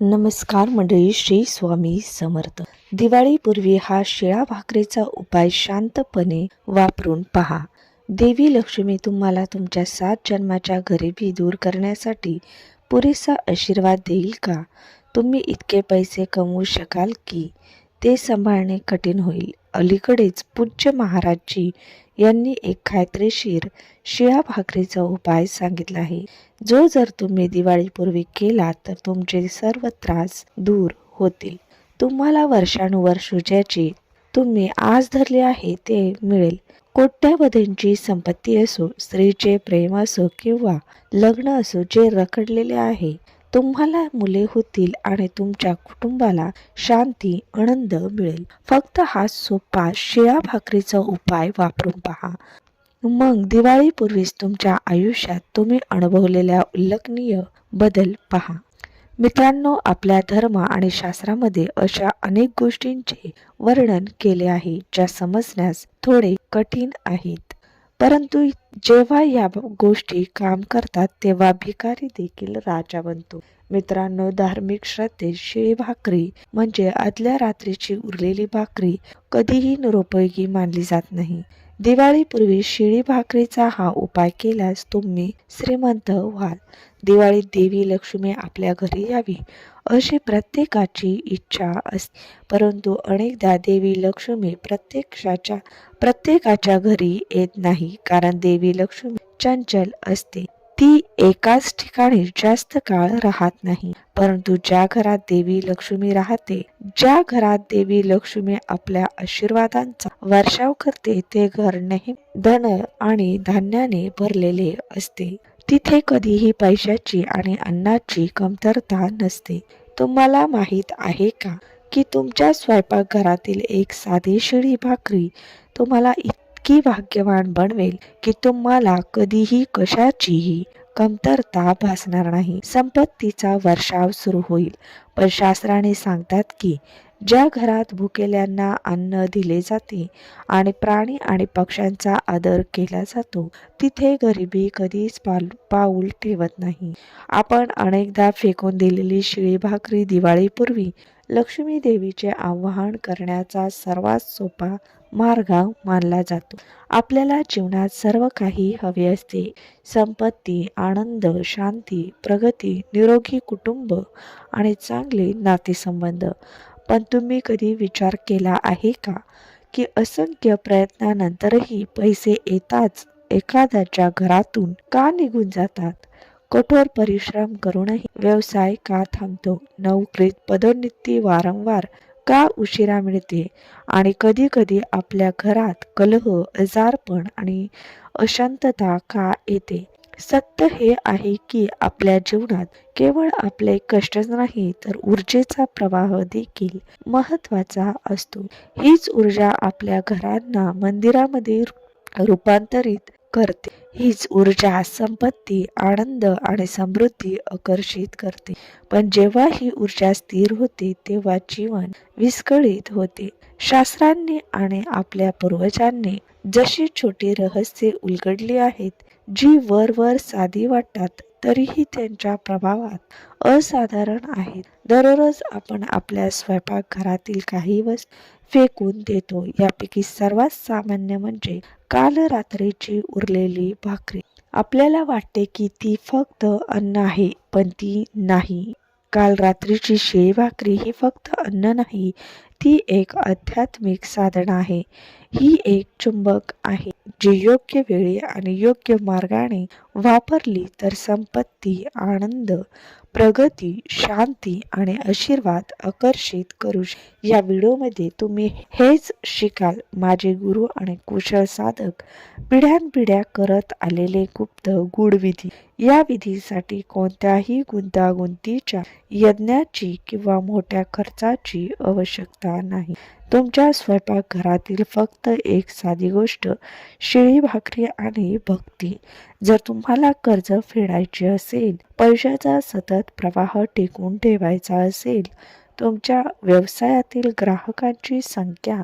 नमस्कार मंडळी श्री स्वामी समर्थ. दिवाळीपूर्वी हा शिळा भाकरीचा उपाय शांतपणे वापरून पहा. देवी लक्ष्मी तुम्हाला तुमच्या सात जन्माच्या गरिबी दूर करण्यासाठी पुरेसा आशीर्वाद देईल का? तुम्ही इतके पैसे कमवू शकाल की ते सांभाळणे कठीण होईल. अलीकडेच पूज्य महाराजची यांनी एक खायत्रीशीर शिळा भाकरीचा उपाय सांगितला आहे. जो जर तुम्ही दिवाळीपूर्वी केला तर तुमचे सर्व त्रास दूर होतील. तुम्हाला वर्षानुवर्ष ज्याची तुम्ही आज धरले आहे ते मिळेल. कोट्यावधींची संपत्ती असो स्त्रीचे प्रेम असो किंवा लग्न असो जे रखडलेले आहे तुम्हाला मुले होतील आणि तुमच्या कुटुंबाला शांती आनंद मिळेल. फक्त हा सोपा शिळा भाकरीचा उपाय वापरून पहा. मग दिवाळीपूर्वीच तुमच्या आयुष्यात तुम्ही अनुभवलेल्या उल्लेखनीय बदल पहा. मित्रांनो आपल्या धर्म आणि शास्त्रामध्ये अशा अनेक गोष्टींचे वर्णन केले आहे ज्या समजण्यास थोडे कठीण आहेत. परंतु जेव्हा या गोष्टी काम करतात तेव्हा भिकारी देखील राजा बनतो. मित्रांनो धार्मिक श्रद्धेत शिळी भाकरी म्हणजे आदल्या रात्रीची उरलेली भाकरी कधीही निरुपयोगी मानली जात नाही. दिवाळीपूर्वी शिळी भाकरीचा हा उपाय केल्यास तुम्ही श्रीमंत व्हाल. दिवाळीत देवी लक्ष्मी आपल्या घरी यावी अशी प्रत्येकाची इच्छा असते परंतु अनेकदा देवी लक्ष्मी प्रत्यक्षाच्या प्रत्येकाच्या घरी येत नाही कारण देवी लक्ष्मी चंचल असते. ती एकाच ठिकाणी जास्त काळ राहत नाही. परंतु ज्या घरात देवी लक्ष्मी राहते ज्या घरात देवी लक्ष्मी आपल्या आशीर्वादांचा वर्षाव करते ते घर नेहमी धन आणि धान्याने भरलेले असते. तिथे कधीही पैशाची आणि अन्नाची कमतरता नसते. तुम्हाला माहीत आहे का की तुमच्या स्वयंपाकघरातील एक साधी शिळी भाकरी तुम्हाला इतकी भाग्यवान बनवेल की तुम्हाला कधीही कशाचीही कमतरता भासणार नाही. संपत्तीचा वर्षाव सुरू होईल. पण शास्त्राने सांगतात की ज्या घरात भुकेल्यांना अन्न दिले जाते आणि प्राणी आणि पक्ष्यांचा आदर केला जातो तिथे गरिबी कधीच पाल पाऊल ठेवत नाही. आपण अनेकदा फेकून दिलेली शिळी भाकरी दिवाळीपूर्वी लक्ष्मी देवीचे आवाहन करण्याचा सर्वात सोपा मार्ग मानला जातो. आपल्याला जीवनात सर्व काही हवे असते. संपत्ती आनंद शांती प्रगती निरोगी कुटुंब आणि चांगले नातेसंबंध. पण तुम्ही कधी विचार केला आहे का? की असंख्य प्रयत्नानंतरही पैसे येताच एखाद्याच्या घरातून का निघून जातात? कठोर परिश्रम करूनही व्यवसाय का थांबतो? नोकरीत पदोन्नती वारंवार का उशिरा मिळते? आणि कधी कधी आपल्या घरात कलह आजारपण आणि अशांतता का येते? सत्य हे आहे की आपल्या जीवनात केवळ आपले कष्टच नाही तर ऊर्जेचा प्रवाह देखील महत्त्वाचा असतो. हीच ऊर्जा आपल्या घरांना मंदिरामध्ये रूपांतरित करते. हीच ऊर्जा संपत्ती आनंद आणि समृद्धी आकर्षित करते. पण जेव्हा ही ऊर्जा स्थिर होते तेव्हा जीवन विस्कळीत होते. शास्त्रांनी आणि आपल्या पूर्वजांनी जशी छोटी रहस्ये उलगडली आहेत जी वरवर साधी वाटतात तरीही त्यांच्या प्रभावात असाधारण आहेत. दररोज आपण आपल्या स्वयंपाकघरातील काही वस्तू फेकून देतो. यापैकी सर्वात सामान्य म्हणजे काल रात्रीची उरलेली भाकरी. आपल्याला वाटते की ती फक्त अन्न आहे पण ती नाही. काल रात्रीची शेळी भाकरी ही फक्त अन्न नाही ती एक आध्यात्मिक साधना आहे. ही एक चुंबक आहे जी योग्य वेळी आणि योग्य मार्गाने वापरली तर संपत्ती आनंद प्रगती शांती आणि आशीर्वाद आकर्षित करू या व्हिडिओमध्ये तुम्ही हेच शिकाल. माझे गुरु आणि कुशल साधक पिढ्यानपिढ्या करत आलेले गुप्त गूढ विधी या विधीसाठी कोणत्याही गुंतागुंतीच्या यज्ञाची किंवा मोठ्या खर्चाची आवश्यकता नाही. तुमच्या स्वयंपाकघरातील फक्त एक साधी गोष्ट शिळी भाकरी आणि भक्ती. जर तुम्हाला कर्ज फेडायचे असेल पैशाचा सतत प्रवाह टिकवून ठेवायचा असेल तुमच्या व्यवसायातील ग्राहकांची संख्या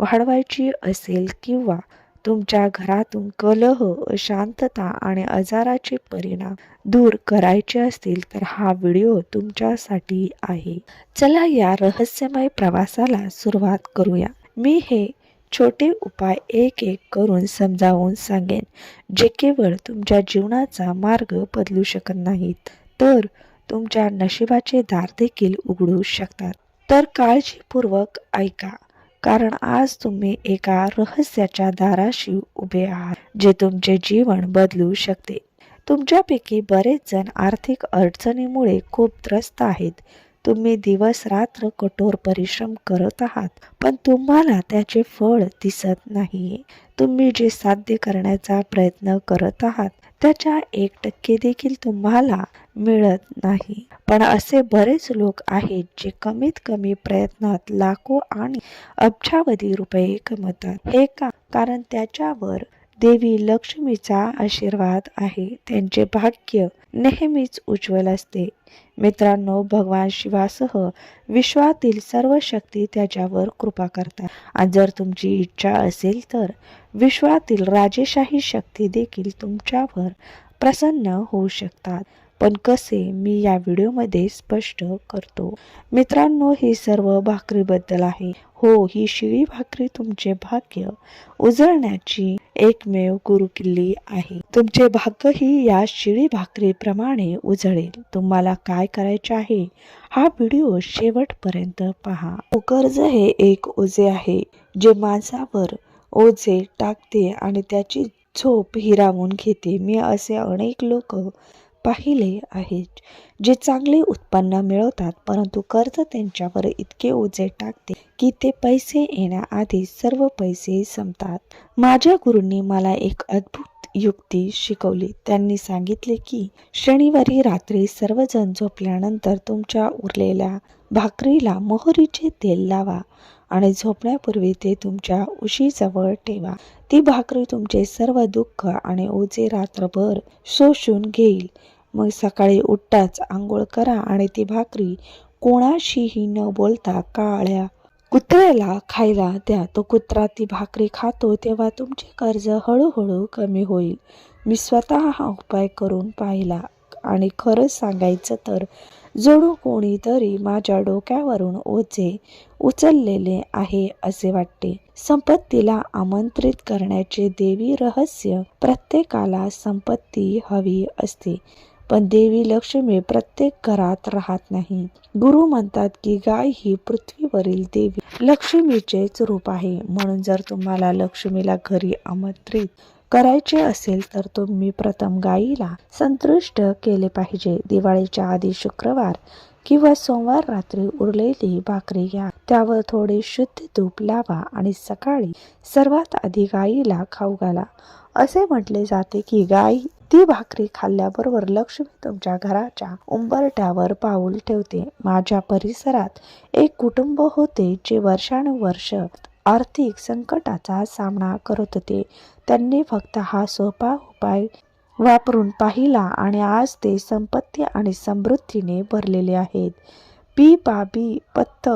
वाढवायची असेल किंवा तुमच्या घरातून कलह अशांतता आणि आजाराचे परिणाम दूर करायचे असतील तर हा व्हिडिओ तुमच्यासाठी आहे. चला या रहस्यमय प्रवासाला सुरुवात करूया. मी हे छोटे उपाय एक एक करून समजावून सांगेन जे केवळ तुमच्या जीवनाचा मार्ग बदलू शकत नाहीत तर तुमच्या नशिबाचे दार देखील उघडू शकतात. तर काळजीपूर्वक ऐका. कारण आज तुम्ही एका रहस्याच्या दाराशी उभे आहात जे तुमचे जीवन बदलू शकते. तुमच्यापैकी बरेच जण आर्थिक अडचणीमुळे खूप त्रस्त आहेत. तुम्ही दिवस रात्र कठोर परिश्रम करत आहात पण तुम्हाला त्याचे फळ दिसत नाही तुम्ही जे साध्य करण्याचा प्रयत्न करत आहात त्याच्या एक टक्के देखील तुम्हाला मिळत नाही. पण असे बरेच लोक आहेत जे कमीत कमी प्रयत्नात लाखो आणि अब्जावधी रुपये कमवतात. हे का? कारण त्याच्यावर देवी लक्ष्मीचा आशीर्वाद आहे. त्यांचे भाग्य नेहमीच उज्ज्वल असते. मित्रांनो भगवान शिवासह विश्वातील सर्व शक्ती त्याच्यावर कृपा करतात. आणि जर तुमची इच्छा असेल तर विश्वातील राजेशाही शक्ती देखील तुमच्यावर प्रसन्न होऊ शकतात. पण कसे मी या व्हिडिओमध्ये स्पष्ट करतो. मित्रांनो ही सर्व भाकरीबद्दल आहे. हो ही शिळी भाकरी तुमचे भाग्य उजळण्याची एकमेव गुरुकिल्ली आहे. तुमचे भाग्य ही या शिळी भाकरीप्रमाणे उजळेल. तुम्हाला काय करायचे आहे? हा व्हिडिओ शेवटपर्यंत पहा. कर्ज हे एक ओझे आहे जे माणसावर ओझे टाकते आणि त्याची झोप हिरावून घेते. मी असे अनेक लोक पाहिले आहेत जे चांगले उत्पन्न मिळवतात परंतु कर्ज त्यांच्यावर इतके ओझे टाकते की ते पैसे येण्याआधी सर्व पैसे संपतात. माझ्या गुरूंनी मला एक अद्भुत युक्ती शिकवली. त्यांनी सांगितले की शनिवारी रात्री सर्वजण झोपल्यानंतर तुमच्या उरलेल्या भाकरीला मोहरीचे तेल लावा. आणि झोपण्यापूर्वी ते तुमच्या उशीजवळ ठेवा. ती भाकरी तुमचे सर्व दुःख आणि ओझे रात्रभर शोषून घेईल. मग सकाळी उठताच आंघोळ करा आणि ती भाकरी कोणाशीही न बोलता काळ्या कुत्र्याला खायला द्या. तो कुत्रा ती भाकरी खातो तेव्हा तुमचे कर्ज हळूहळू कमी होईल. मी स्वतः हा उपाय करून पाहिला आणि खरंच सांगायचं तर जणू कोणीतरी माझ्या डोक्यावरून ओझे उचललेले आहे असे वाटते. संपत्तीला आमंत्रित करण्याचे देवी रहस्य प्रत्येकाला संपत्ती हवी असते पण देवी लक्ष्मी प्रत्येक घरात राहत नाही. गुरु म्हणतात की गाय ही पृथ्वीवरील देवी लक्ष्मीचेच रूप आहे. म्हणून जर तुम्हाला लक्ष्मीला घरी आमंत्रित करायचे असेल तर तुम्ही प्रथम गायीला संतुष्ट केले पाहिजे. दिवाळीच्या आधी शुक्रवार किंवा सोमवार रात्री उरलेली भाकरी घ्या. त्यावर थोडे शुद्ध तूप लावा आणि सकाळी सर्वात आधी गायीला खाऊ घाला. असे म्हटले जाते की गाय ती भाकरी खाल्ल्याबरोबर लक्ष्मी तुमच्या घराच्या उंबरट्यावर पाऊल ठेवते. माझ्या परिसरात एक कुटुंब होते जे वर्षानुवर्ष आर्थिक संकटाचा सामना करत होते. त्यांनी फक्त हा सोपा उपाय वापरून पाहिला आणि आज ते संपत्ती आणि समृद्धीने भरलेले आहेत. पी बाबी पत्त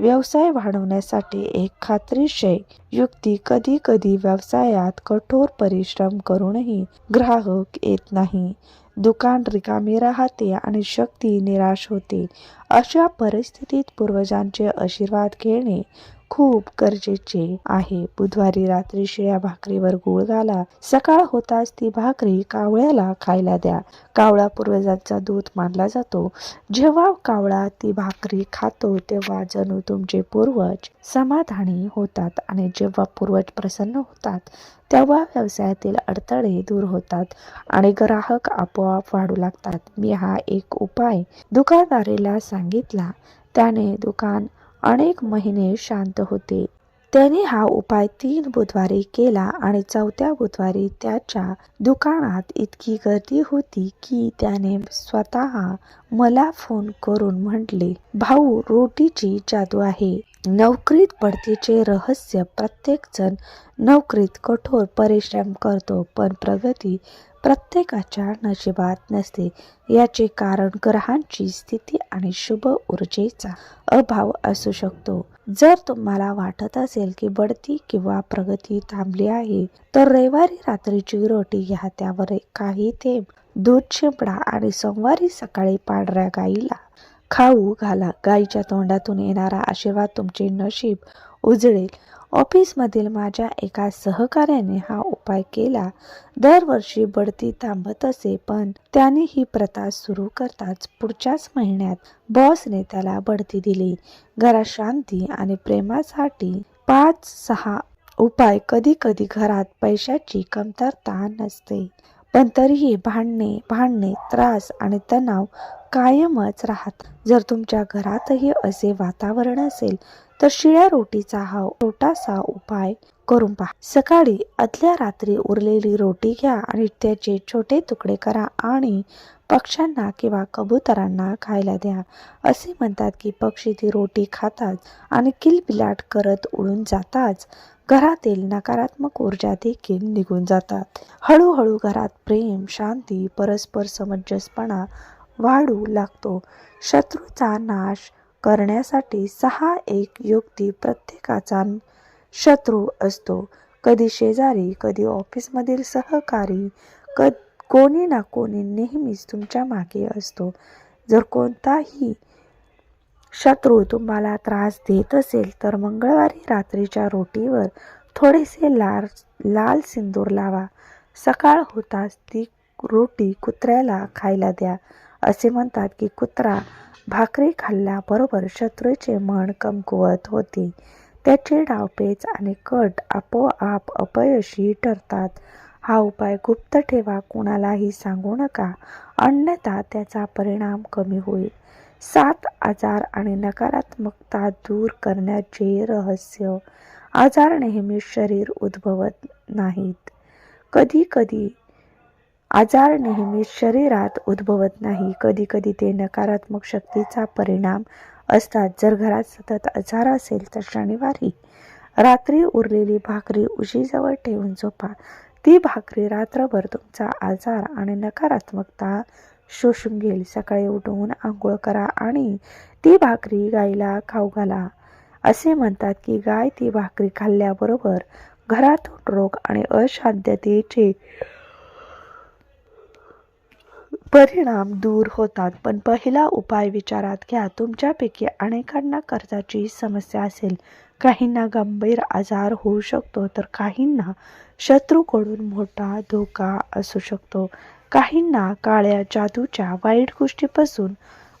व्यवसाय वाढवण्यासाठी एक खात्रीशीर युक्ती कधी कधी व्यवसायात कठोर परिश्रम करूनही ग्राहक येत नाही. दुकान रिकामी राहते आणि शक्ती निराश होते. अशा परिस्थितीत पूर्वजांचे आशीर्वाद घेणे खूप गरजेचे आहे. बुधवारी रात्री शिळ्या भाकरीवर गुळ घाला. सकाळ होताच ती भाकरी कावळ्याला खायला द्या. कावळा पूर्वजांचा दूध मानला जातो. जेव्हा कावळा ती भाकरी खातो तेव्हा जणू तुमचे पूर्वज समाधानी होतात आणि जेव्हा पूर्वज प्रसन्न होतात तेव्हा व्यवसायातील अडथळे दूर होतात आणि ग्राहक आपोआप वाढू लागतात. मी हा एक उपाय दुकानदारीला सांगितला. त्याने दुकान अनेक महिने शांत होते. त्याने हा उपाय तीन बुधवारी केला आणि चौथ्या बुधवारी त्याच्या दुकानात इतकी गर्दी होती की त्याने स्वतः मला फोन करून म्हटले भाऊ रोटीची जादू आहे. नोकरीत बढतीचे रहस्य प्रत्येक जण नोकरीत कठोर परिश्रम करतो पण प्रगती प्रत्येकाच्या नशिबात नसते. याचे कारण ग्रहांची स्थिती आणि शुभ ऊर्जेचा अभाव असू शकतो. जर तुम्हाला वाटत असेल की बढती किंवा प्रगती थांबली आहे तर रविवारी रात्रीची रोटी घ्या. त्यावर काही थेंब दूध शिंपडा आणि सोमवारी सकाळी पांढऱ्या गाईला खाऊ घाला. गाईच्या तोंडातून येणारा आशीर्वाद तुमचे नशीब उजळेल. ऑफिसमधील माझ्या एका सहकार्याने हा उपाय केला. दरवर्षी बढती थांबत असे पण त्याने ही प्रथा सुरू करताच पुढच्याच महिन्यात बॉसने त्याला बढती दिली. घरात शांती आणि प्रेमासाठी पाच सहा उपाय कधी कधी घरात पैशाची कमतरता नसते. पण तरीही भांडणे भांडणे त्रास आणि तणाव कायमच राहत जर तुमच्या घरातही असे वातावरण असेल तर शिळ्या रोटीचा हा छोटासा उपाय करून पहा. सकाळी आदल्या रात्री उरलेली रोटी घ्या आणि त्याचे छोटे तुकडे करा आणि पक्ष्यांना किंवा कबुतरांना खायला द्या. असे म्हणतात की पक्षी ती रोटी खातात आणि किलबिलाट करत उडून जाताच घरातील नकारात्मक ऊर्जा देखील निघून जातात. हळूहळू घरात प्रेम शांती परस्पर समंजसपणा वाढू लागतो. शत्रूचा नाश करण्यासाठी सहा एक युक्ती प्रत्येकाचा शत्रू असतो. कधी शेजारी कधी ऑफिसमधील सहकारी क कोणी ना कोणी नेहमीच तुमच्या मागे असतो. जर कोणताही शत्रू तुम्हाला त्रास देत असेल तर मंगळवारी रात्रीच्या रोटीवर थोडेसे लाल लाल सिंदूर लावा. सकाळ होताच ती रोटी कुत्र्याला खायला द्या. असे म्हणतात की कुत्रा भाकरी खाल्ल्याबरोबर शत्रूचे मन कमकुवत होते. त्याचे डावपेच आणि कट आपोआप अपयशी ठरतात. हा उपाय गुप्त ठेवा कुणालाही सांगू नका. अन्यथा त्याचा परिणाम कमी होईल. सात आजार आणि नकारात्मकता दूर करण्याचे रहस्य. आजार नेहमी शरीर उद्भवत नाहीत. कधी कधी आजार नेहमी शरीरात उद्भवत नाही. कधी कधी ते नकारात्मक शक्तीचा परिणाम असतात. जर घरात सतत आजार असेल तर शनिवारी रात्री उरलेली भाकरी उशीजवळ ठेवून झोपा. ती भाकरी रात्रभर तुमचा आजार आणि नकारात्मकता शोषून घेईल. सकाळी उठवून आंघोळ करा आणि ती भाकरी गायीला खाऊ घाला. असे म्हणतात की गाय ती भाकरी खाल्ल्याबरोबर घरातून रोग आणि अशांततेचे परिणाम दूर होतात. पण पहिला उपाय विचारात घ्या. तुमच्यापैकी अनेकांना कर्जाची समस्या असेल. काहींना गंभीर आजार होऊ शकतो तर काहींना शत्रूकडून मोठा धोका असू शकतो. काहींना काळ्या जादूच्या वाईट गोष्टीपासून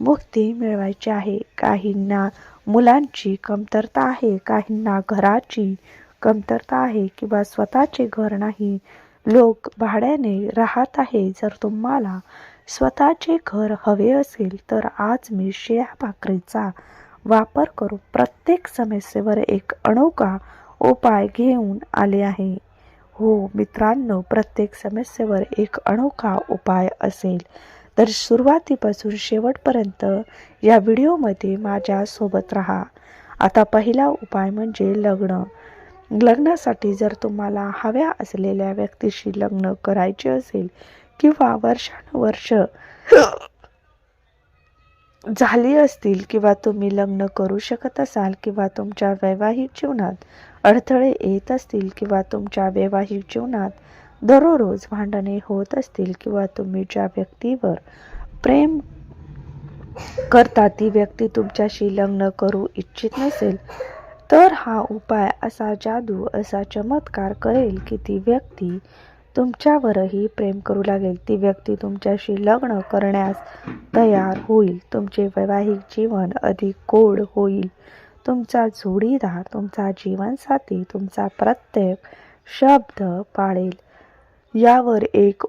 मुक्ती मिळवायची आहे. काहींना मुलांची कमतरता आहे. काहींना घराची कमतरता आहे किंवा स्वतःचे घर नाही. लोक भाड्याने राहत आहे. जर तुम्हाला स्वतःचे घर हवे असेल तर आज मी शेळ्या भाकरीचा वापर करून प्रत्येक समस्येवर एक अनोखा उपाय घेऊन आले आहे. हो मित्रांनो प्रत्येक समस्येवर एक अनोखा उपाय असेल. तर सुरुवातीपासून शेवटपर्यंत या व्हिडिओमध्ये माझ्यासोबत राहा. आता पहिला उपाय म्हणजे लग्न. लग्नासाठी जर तुम्हाला हव्या असलेल्या व्यक्तीशी लग्न करायचे असेल किंवा वर्षानुवर्ष झाली असतील किंवा तुम्ही लग्न करू शकत असाल किंवा तुमच्या वैवाहिक जीवनात अडथळे येत असतील किंवा तुमच्या वैवाहिक जीवनात दररोज भांडणे होत असतील किंवा तुम्ही ज्या व्यक्तीवर प्रेम करता ती व्यक्ती तुमच्याशी लग्न करू इच्छित नसेल तर हा उपाय असा जादू असा चमत्कार करेल की ती व्यक्ती तुमच्यावरही प्रेम करू लागेल. ती व्यक्ती तुमच्याशी लग्न करण्यास तयार होईल. तुमचे वैवाहिक जीवन अधिक गोड होईल. तुमचा जोडीदार तुमचा जीवनसाथी तुमचा प्रत्येक शब्द पाळेल. यावर एक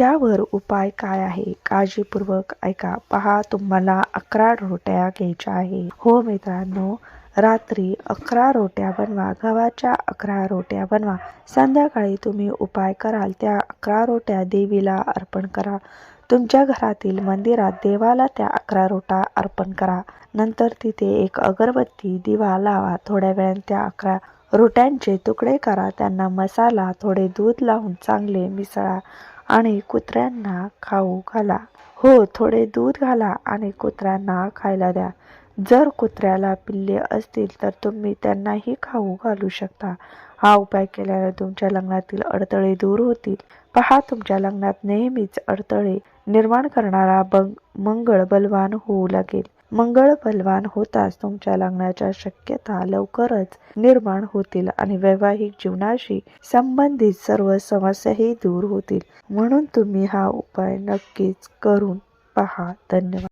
यावर उपाय काय आहे? काळजीपूर्वक ऐका. पहा तुम्हाला अकरा रोट्या घ्यायच्या आहे हो मित्रांनो रात्री अकरा रोट्या बनवा गव्हाच्या अकरा रोट्या बनवा. संध्याकाळी तुम्ही उपाय कराल त्या अकरा रोट्या देवीला अर्पण करा. तुमच्या घरातील मंदिरात देवाला त्या अकरा रोटा अर्पण करा. नंतर तिथे एक अगरबत्ती दिवा लावा. थोड्या वेळाने त्या अकरा रोट्यांचे तुकडे करा. त्यांना मसाला थोडे दूध लावून चांगले मिसळा आणि कुत्र्यांना खाऊ घाला. हो थोडे दूध घाला आणि कुत्र्यांना खायला द्या. जर कुत्र्याला पिल्ले असतील तर तुम्ही त्यांनाही खाऊ घालू शकता. हा उपाय केल्याने तुमच्या लग्नातील अडथळे दूर होतील. पहा तुमच्या लग्नात नेहमीच अडथळे निर्माण करणारा बंग मंगळ बलवान होऊ लागेल. मंगळ बलवान होताच तुमच्या लग्नाच्या शक्यता लवकरच निर्माण होतील आणि वैवाहिक जीवनाशी संबंधित सर्व समस्याही दूर होतील. म्हणून तुम्ही हा उपाय नक्कीच करून पहा. धन्यवाद.